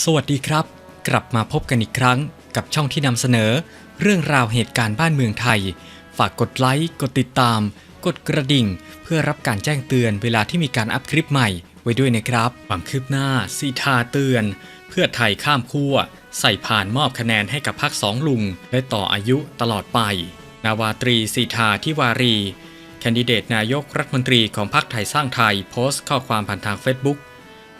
สวัสดีครับ กลับมาพบกันอีกครั้งกับช่องที่นำเสนอ เรื่องราวเหตุการณ์บ้านเมืองไทย ฝากกดไลค์ กดติดตาม กดกระดิ่ง เพื่อรับการแจ้งเตือนเวลาที่มีการอัพคลิปใหม่ ไว้ด้วยนะครับความคืบหน้าสีทาเตือน เพื่อไทยข้ามขั้ว ใส่ผ่านมอบคะแนนให้กับพักสองลุง และต่ออายุตลอดไป นาวาตรีสีทาทิวารี แคนดิเดตนายกรัฐมนตรีของพรรคไทยสร้างไทย โพสต์ข้อความผ่านทางเฟซบุ๊ก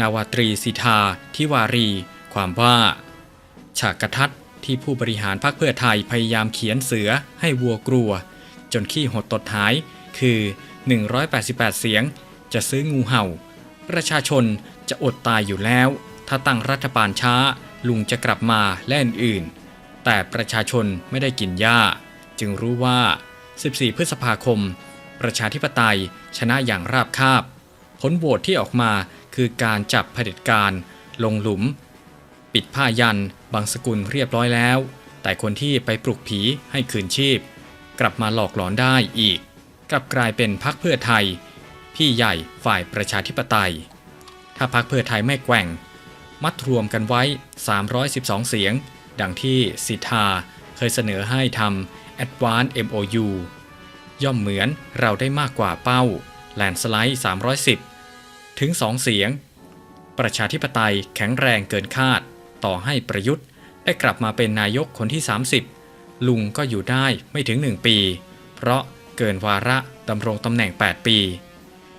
นาวาตรีสิทธาทิวารี ความว่า ฉากกระทัดที่ผู้บริหารพรรคเพื่อไทยพยายามเขียนเสือให้วัวกลัว จนขี้หดตดหายคือ 188 เสียง จะซื้องูเห่า ประชาชนจะอดตายอยู่แล้ว ถ้าตั้งรัฐบาลช้า ลุงจะกลับมาและอื่นๆแต่ประชาชนไม่ได้กินหญ้า จึงรู้ว่า 14 พฤษภาคม ประชาธิปไตยชนะอย่างราบคาบ ผลโหวตที่ออกมา คือการจับเผด็จการลงหลุม ปิดผ้ายัน บางสกุลเรียบร้อยแล้ว แต่คนที่ไปปลุกผีให้คืนชีพ กลับมาหลอกหลอนได้อีก กลับกลายเป็นพักเพื่อไทย พี่ใหญ่ฝ่ายประชาธิปไตย ถ้าพักเพื่อไทยไม่แกว่ง มัดรวมกันไว้ 312 เสียง ดังที่สิทธาเคยเสนอให้ทำ Advance MOU ย่อมเหมือนเราได้มากกว่าเป้าแลนสไลด์ 310 ถึง2เสียง ประชาธิปไตยแข็งแรงเกินคาด ต่อให้ประยุทธ์ได้กลับมาเป็นนายกคนที่ 30 ลุงก็อยู่ได้ไม่ถึง 1 ปี เพราะเกินวาระดำรงตำแหน่ง 8 ปี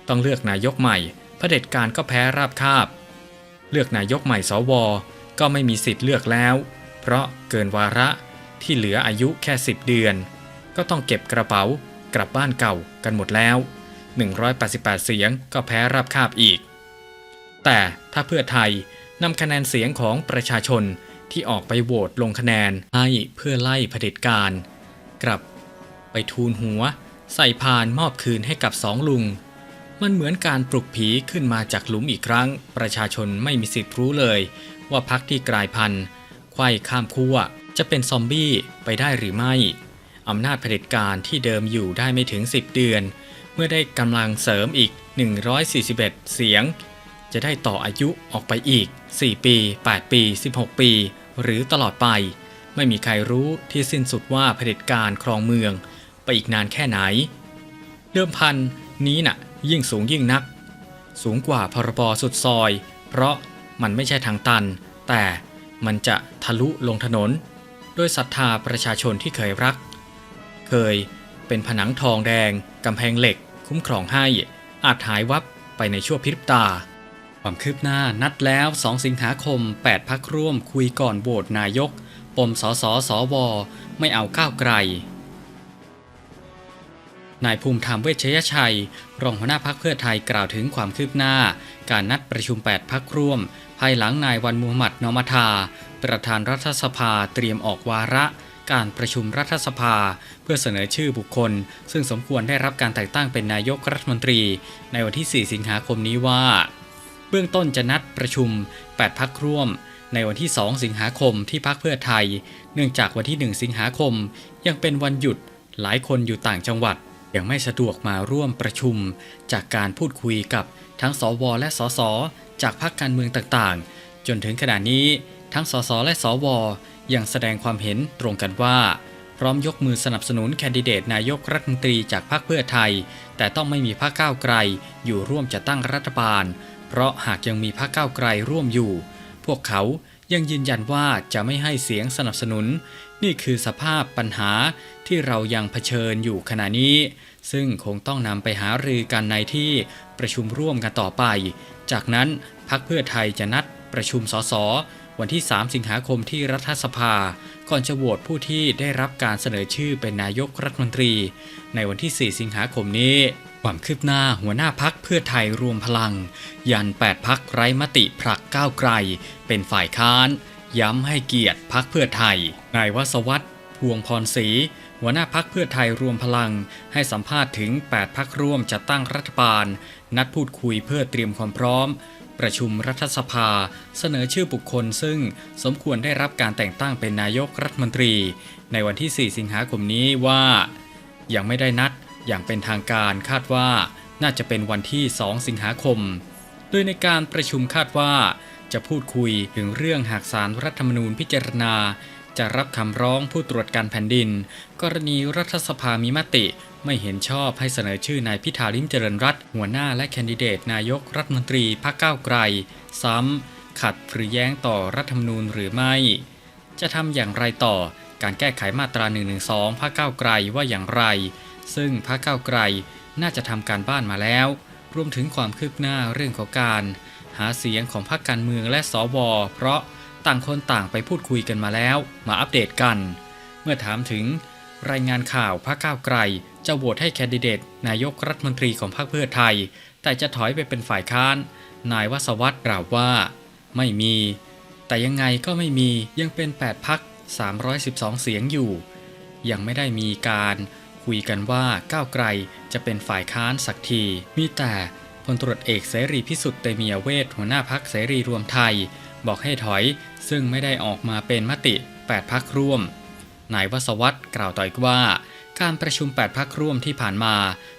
ต้องเลือกนายกใหม่เผด็จการก็แพ้ราบคาบ เลือกนายกใหม่สวก็ไม่มีสิทธิ์เลือกแล้ว เพราะเกินวาระที่เหลืออายุแค่ 10 เดือน ก็ต้องเก็บกระเป๋ากลับบ้านเก่ากันหมดแล้ว 188 เสียงก็แพ้รับคาบอีก แต่ถ้าเพื่อไทยนำคะแนนเสียงของประชาชนที่ออกไปโหวตลงคะแนนให้เพื่อไล่เผด็จการ กลับไปทูลหัว ใส่พานมอบคืนให้กับสองลุง มันเหมือนการปลุกผีขึ้นมาจากหลุมอีกครั้ง ประชาชนไม่มีสิทธิ์รู้เลย ว่าพักที่กลายพันธุ์ไขว้ข้ามขั้วจะเป็นซอมบี้ไปได้หรือไม่ อำนาจเผด็จการที่เดิมอยู่ได้ไม่ถึง 10 เดือน เมื่อได้กำลังเสริมอีก 141 เสียง จะได้ต่ออายุออกไปอีก 4 ปี 8 ปี 16 ปี หรือตลอดไป ไม่มีใครรู้ที่สิ้นสุดว่าเผด็จการครองเมือง ไปอีกนานแค่ไหน เดิมพันนี้น่ะ ยิ่งสูงยิ่งนัก สูงกว่าพรบสุดซอย เพราะมันไม่ใช่ทางตัน แต่มันจะทะลุลงถนนโดยศรัทธาประชาชนที่เคยรัก เคย เป็นผนังทองแดง กำแพงเหล็ก คุ้มครองให้ อาจหายวับไปในชั่วพริบตา ความคืบหน้านัดแล้ว 2 สิงหาคม 8 พักร่วมคุยก่อนโหวตนายก ปมสสสว ไม่เอาก้าวไกลนายภูมิธรรมเวชยชัย รองหัวหน้าพักเพื่อไทยกล่าวถึงความคืบหน้า การนัดประชุม 8 พักร่วม ภายหลังนายวันมูฮัมหมัดนอมาทา ประธานรัฐสภาเตรียมออกวาระ การประชุมรัฐสภา เพื่อเสนอชื่อบุคคล ซึ่งสมควรได้รับการแต่งตั้งเป็นนายกรัฐมนตรี ในวันที่ 4 สิงหาคมนี้ว่า เบื้องต้นจะนัดประชุม 8 พักร่วม ในวันที่ 2 สิงหาคมที่พักเพื่อไทย เนื่องจากวันที่ 1 สิงหาคม ยังเป็นวันหยุดหลายคนอยู่ต่างจังหวัดยังไม่สะดวกมาร่วมประชุม จากการพูดคุยกับทั้งสวและสสจากพรรคการเมืองต่างๆ จนถึงขณะนี้ทั้งสสและสว ยังแสดงความเห็นตรงกันว่า พร้อมยกมือสนับสนุนแคนดิเดตนายกรัฐมนตรีจากพรรคเพื่อไทย แต่ต้องไม่มีพรรคก้าวไกล อยู่ร่วมจัดตั้งรัฐบาล เพราะหากยังมีพรรคก้าวไกลร่วมอยู่ พวกเขายังยืนยันว่าจะไม่ให้เสียงสนับสนุน นี่คือสภาพปัญหาที่เรายังเผชิญอยู่ขณะนี้ ซึ่งคงต้องนำไปหารือกันในที่ประชุมร่วมกันต่อไป จากนั้นพรรคเพื่อไทยจะนัดประชุมสส วันที่ 3 สิงหาคมที่รัฐสภา ก่อนจะโหวตผู้ที่ได้รับการเสนอชื่อเป็นนายกรัฐมนตรี ในวันที่ 4 สิงหาคมนี้ ความคืบหน้าหัวหน้าพักเพื่อไทยรวมพลัง ยัน 8 พักไร้มติผลักก้าวไกล เป็นฝ่ายค้าน ย้ำให้เกียรติพักเพื่อไทยนายวสวัสด์พวงพรศรีหัวหน้าพักเพื่อไทยรวมพลัง ให้สัมภาษณ์ถึง 8 พักร่วมจัดตั้งรัฐบาล นัดพูดคุยเพื่อเตรียมความพร้อม ประชุมรัฐสภา เสนอชื่อบุคคลซึ่งสมควรได้รับการแต่งตั้งเป็นนายกรัฐมนตรี ในวันที่ 4 สิงหาคมนี้ว่า ยังไม่ได้นัดอย่างเป็นทางการคาดว่าน่าจะเป็นวันที่ 2 สิงหาคม โดยในการประชุมคาดว่าจะพูดคุยถึงเรื่องหากสารรัฐธรรมนูญพิจารณา จะรับคำร้องผู้ตรวจการแผ่นดิน กรณีรัฐสภามีมติ ไม่เห็นชอบให้เสนอชื่อนายพิธาลิมเจริญรัตหัวหน้าและแคนดิเดตนายกรัฐมนตรีพรรคก้าวไกล ซ้ำ ขัดหรือแย้งต่อรัฐธรรมนูญหรือไม่ จะทำอย่างไรต่อการแก้ไขมาตรา112พรรคก้าวไกลว่าอย่างไร ซึ่งพรรคก้าวไกลน่าจะทำการบ้านมาแล้ว รวมถึงความคืบหน้าเรื่องของการ หาเสียงของพรรคการเมืองและสวเพราะต่างคนต่างไปพูดคุยกันมาแล้ว มาอัปเดตกัน เมื่อถามถึง รายงานข่าวพรรคก้าวไกล จะโหวตให้แคนดิเดตนายกรัฐมนตรีของพรรคเพื่อไทย แต่จะถอยไปเป็นฝ่ายค้าน นายวสวัสด์กล่าวว่า ไม่มี แต่ยังไงก็ไม่มียังเป็น 8พัก312 เสียงอยู่ ยังไม่ได้มีการคุยกันว่าก้าวไกลจะเป็นฝ่ายค้านสักที มีแต่พลตรวจเอกเสรีพิสุทธิ์เตมียเวทหัวหน้าพักเสรีรวมไทย บอกให้ถอยซึ่งไม่ได้ออกมาเป็นมติ 8พักร่วม นายวสวัสด์กล่าวต่ออีกว่า การประชุม 8พักร่วมที่ผ่านมา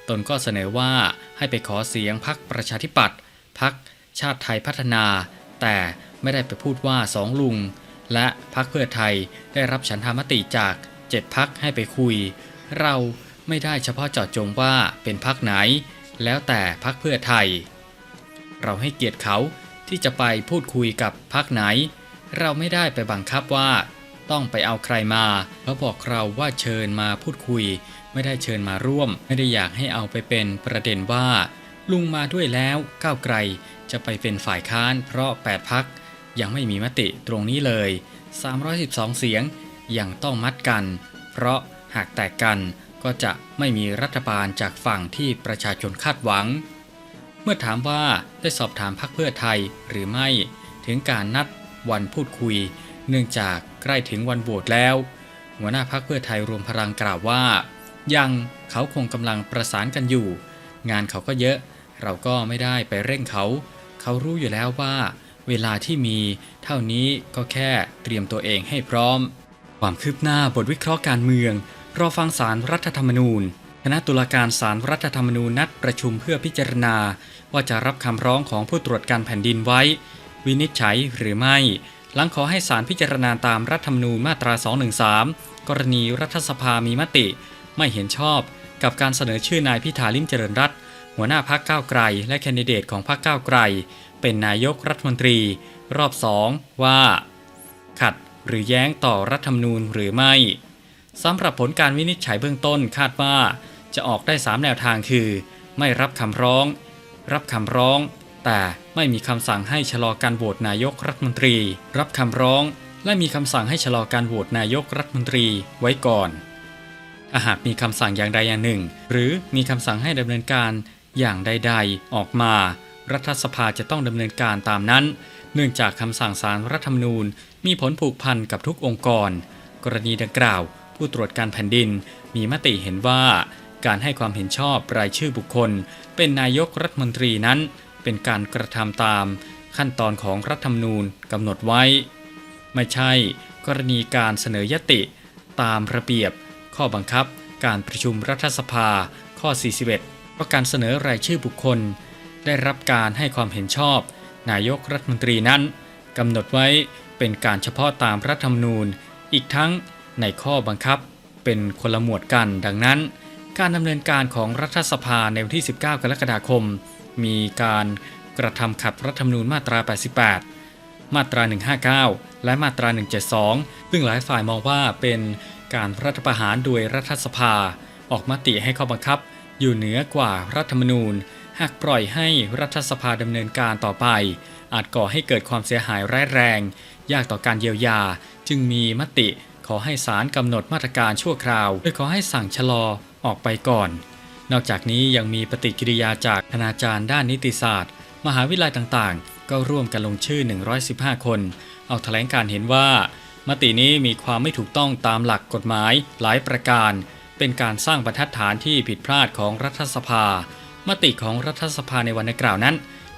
ตนก็เสนอว่าให้ไปขอเสียงพักประชาธิปัตย์พักชาติไทยพัฒนา แต่ไม่ได้ไปพูดว่าสองลุง และพักเพื่อไทยได้รับฉันทามติจาก7พักให้ไปคุย เราไม่ได้เฉพาะเจาะจงว่าเป็นพักไหน แล้วแต่พักเพื่อไทย เราให้เกียรติเขาที่จะไปพูดคุยกับพักไหน เราไม่ได้ไปบังคับว่า ต้องไปเอาใครมาเขาบอกเราว่าเชิญมาพูดคุย ไม่ได้เชิญมาร่วม ไม่ได้อยากให้เอาไปเป็นประเด็นว่า ลุงมาด้วยแล้วก้าวไกล จะไปเป็นฝ่ายค้าน เพราะ 8 พักยังไม่มีมติตรงนี้เลย 312 เสียงยังต้องมัดกัน เพราะหากแตกกันก็จะไม่มีรัฐบาลจากฝั่งที่ประชาชนคาดหวัง เมื่อถามว่าได้สอบถามพักเพื่อไทยหรือไม่ ถึงการนัดวันพูดคุย เนื่องจาก ใกล้ถึงวันโหวตแล้ว หัวหน้าพักเพื่อไทยรวมพลังกล่าวว่า ยังเขาคงกำลังประสานกันอยู่ งานเขาก็เยอะ เราก็ไม่ได้ไปเร่งเขา เขารู้อยู่แล้วว่า เวลาที่มีเท่านี้ก็แค่เตรียมตัวเองให้พร้อม ความคืบหน้าบทวิเคราะห์การเมืองรอฟังสารรัฐธรรมนูญคณะตุลาการสารรัฐธรรมนูญนัดประชุมเพื่อพิจารณา ว่าจะรับคำร้องของผู้ตรวจการแผ่นดินไว้ วินิจฉัยหรือไม่ หลังขอให้สารพิจารณาตามรัฐธรรมนูญมาตรา 213 กรณีรัฐสภามีมติ ไม่เห็นชอบกับการเสนอชื่อนายพิธาลิมเจริญรัตหัวหน้าพักก้าวไกล และแคนดิเดตของพรรคก้าวไกล เป็นนายกรัฐมนตรี รอบสองว่า ขัดหรือแย้งต่อรัฐธรรมนูญหรือไม่สำหรับผลการวินิจฉัยเบื้องต้นคาดว่าจะออกได้ 3 แนวทางคือ ไม่รับคำร้อง รับคำร้อง แต่ ไม่มีคำสั่งให้ชะลอการโหวตนายกรัฐมนตรี รับคำร้อง และมีคำสั่งให้ชะลอการโหวตนายกรัฐมนตรีไว้ก่อนถ้าหากมีคำสั่งอย่างใดอย่างหนึ่ง หรือมีคำสั่งให้ดำเนินการอย่างใดๆ ออกมา รัฐสภาจะต้องดำเนินการตามนั้น เนื่องจากคำสั่งสารรัฐธรรมนูญ มีผลผูกพันกับทุกองค์กร กรณีดังกล่าว ผู้ตรวจการแผ่นดิน มีมติเห็นว่า การให้ความเห็นชอบรายชื่อบุคคล เป็นนายกรัฐมนตรีนั้น เป็นการกระทำตามขั้นตอนของรัฐธรรมนูญกำหนดไว้ ไม่ใช่กรณีการเสนอยติ ตามระเบียบ ข้อบังคับ การประชุมรัฐสภา ข้อ 41เพราการเสนอรายชื่อบุคคล ได้รับการให้ความเห็นชอบ นายกรัฐมนตรีนั้นกำหนดไว้เป็นการเฉพาะตามรัฐธรรมนูญ อีกทั้งในข้อบังคับเป็นคนละหมวดกันดังนั้น การดำเนินการของรัฐสภาในวันที่ 19 กรกฎาคม มีการกระทำขัดรัฐธรรมนูญมาตรา 88 มาตรา 159 และมาตรา 172 ซึ่งหลายฝ่ายมองว่าเป็นการรัฐประหารโดยรัฐสภา ออกมติให้ข้อบังคับ อยู่เหนือกว่ารัฐธรรมนูญ หากปล่อยให้รัฐสภาดำเนินการต่อไป อาจก่อให้เกิดความเสียหายร้ายแรง ยากต่อการเยียวยา จึงมีมติขอให้ศาลกำหนดมาตรการชั่วคราวโดยขอให้สั่งชะลอออกไปก่อน นอกจากนี้ยังมีปฏิกิริยาจากคณาจารย์ด้านนิติศาสตร์ มหาวิทยาลัยต่างๆ ก็ร่วมกันลงชื่อ 115 คน เอาแถลงการเห็นว่า มตินี้มีความไม่ถูกต้องตามหลักกฎหมายหลายประการ เป็นการสร้างบรรทัดฐานที่ผิดพลาดของรัฐสภา มติของรัฐสภาในวันดังกล่าวนั้น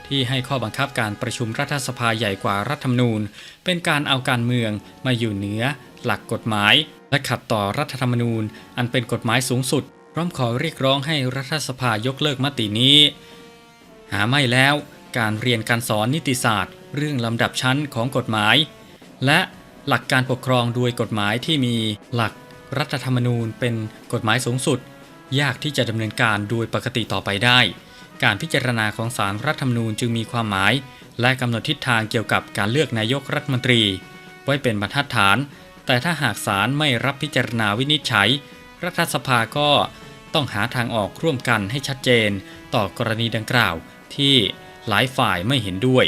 ที่ให้ข้อบังคับการประชุมรัฐสภาใหญ่กว่ารัฐธรรมนูญ เป็นการเอาการเมืองมาอยู่เหนือหลักกฎหมาย และขัดต่อรัฐธรรมนูญ อันเป็นกฎหมายสูงสุด พร้อมขอเรียกร้องให้รัฐสภายกเลิกมตินี้ หาไม่แล้วการเรียนการสอนนิติศาสตร์ เรื่องลำดับชั้นของกฎหมาย และหลักการปกครองโดยกฎหมายที่มีหลักรัฐธรรมนูญเป็นกฎหมายสูงสุด ยากที่จะดำเนินการโดยปกติต่อไปได้ การพิจารณาของสารรัฐธรรมนูญจึงมีความหมาย และกำหนดทิศทางเกี่ยวกับการเลือกนายกรัฐมนตรี ไว้เป็นบรรทัดฐาน แต่ถ้าหากศาลไม่รับพิจารณาวินิจฉัย รัฐสภาก็ ต้องหาทางออกร่วมกันให้ชัดเจน ต่อกรณีดังกล่าวที่หลายฝ่ายไม่เห็นด้วย